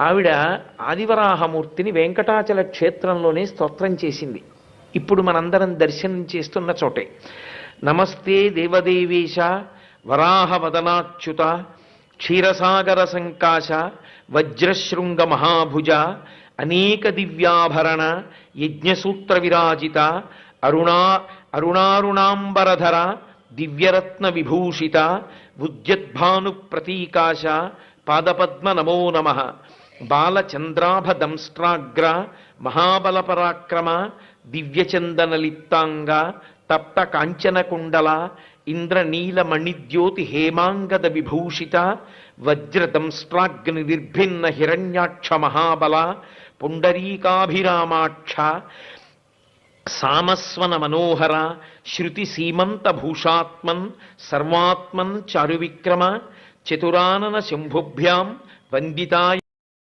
ఆవిడ ఆదివరాహమూర్తిని వెంకటాచల క్షేత్రంలోనే స్తోత్రం చేసింది. ఇప్పుడు మనందరం దర్శనం చేస్తున్న చోటే. నమస్తే దేవదేవేశ వరాహవదనాచ్యుత క్షీరసాగర సంకాశ వజ్రశృంగ మహాభుజ అనేక దివ్యాభరణ యజ్ఞసూత్ర విరాజిత అరుణా అరుణారుణాంబరధర దివ్యరత్న విభూషిత ఉద్యద్భాను ప్రతీకాశ పాదపద్మ నమో నమ. బాలచంద్రాభదంస్ట్రాగ్ర మహాబలపరాక్రమ దివ్యచందనలిప్తాంగ తప్త కాంచనకుండల ఇంద్రనీల మణిద్యోతి హేమాంగద విభూషిత వజ్రదంస్ట్రాగ్ని నిర్భిన్న హిరణ్యాక్ష మహాబల పుండరీకాభిరామాక్ష సామస్వన మనోహర శృతి సీమంత భూషాత్మన్ సర్వాత్మన్ చారువిక్రమ చతురానన శంభుభ్యాం వందితాయ